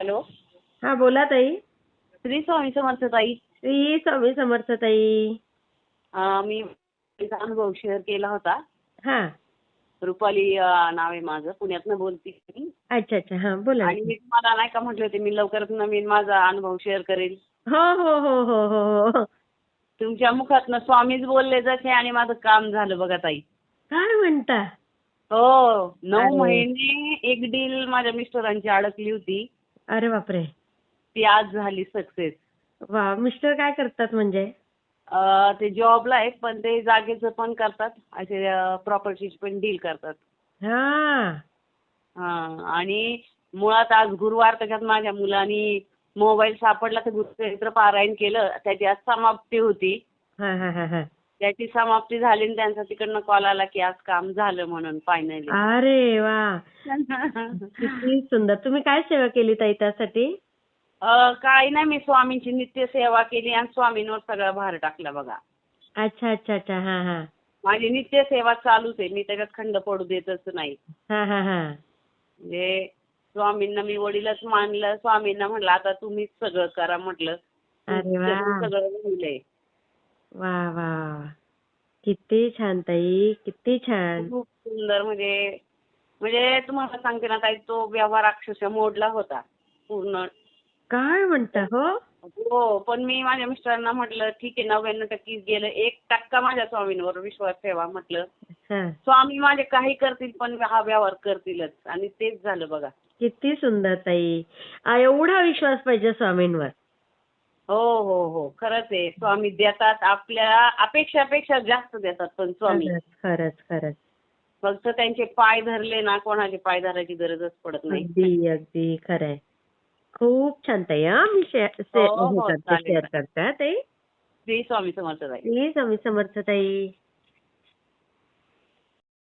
Hello. हा बोला ताई. श्री स्वामी समर्थ ताई. श्री स्वामी समर्थ ताई. अं, मी माझा अनुभव शेअर केला होता. हा. रुपाली अं, नाव आहे माझं. पुण्यातनं बोलते मी. अच्छा अच्छा. हा बोला. आणि मी तुम्हाला नाही का म्हटले होते मी लवकरच नवीन माझा अनुभव शेअर करेल. हो हो हो हो हो हो. तुमच्या मुखातनं स्वामीच बोलले जसे आणि माझं काम झालं बघा ताई. काय म्हणता? हो नऊ. महिने एक डील माझ्या मिस्टरांची अडकली होती. अरे बापरे. ती आज झाली सक्सेस वा मिस्टर काय करतात म्हणजे? ते जॉबला आहे पण ते जागेचं पण करतात असे प्रॉपर्टीची पण डील करतात. हा. हा आणि मुळात आज गुरुवार त्याच्यात माझ्या मुलांनी मोबाईल सापडला तर गुरुचरित्र पारायण केलं त्याची आज समाप्ती होती. हा हा हा हा. त्याची समाप्ती झाली आणि त्यांचा तिकडनं कॉल आला की आज काम झालं म्हणून फायनली अरे वा. किती सुंदर. तुम्ही काय सेवा केली ताई त्यासाठी? काही नाही मी स्वामींची नित्य सेवा केली आणि स्वामींवर सगळा भार टाकला बघा. अच्छा अच्छा अच्छा. हा हा. माझी नित्य सेवा चालूच आहे. मी त्याच्यात खंड पडू देतच नाही. हा हा हा. म्हणजे स्वामींना मी वडीलच मानलं. स्वामींना म्हटलं आता तुम्हीच सगळं करा म्हटलं. अरे वा. सगळं झालंय वा वा वा. किती छान ताई किती छान. खूप सुंदर म्हणजे म्हणजे तुम्हाला सांगते ना ताई तो व्यवहार अक्षरशः मोडला होता पूर्ण. काय म्हणता हो? हो पण मी माझ्या मिस्टरांना म्हटलं ठीक आहे नव्याण्णव टक्के गेलं एक टक्का माझ्या स्वामींवर विश्वास ठेवा म्हटलं. हा. स्वामी माझे काही करतील पण हा व्यवहार करतीलच. आणि तेच झालं बघा. किती सुंदर ताई. आ, एवढा विश्वास पाहिजे स्वामींवर. हो हो हो. खरंच आहे. स्वामी देतात आपल्या अपेक्षापेक्षा जास्त देतात पण स्वामी. खरंच खरंच खरंच. फक्त त्यांचे पाय धरले ना कोणाचे पाय धरायची गरजच पडत नाही. अगदी अगदी. खरंय. खूप छान ताई हा. मी शेअर हो, हो, चालेल. शेअर करते ताई. श्री स्वामी समर्थ ताई. श्री स्वामी समर्थ ताई.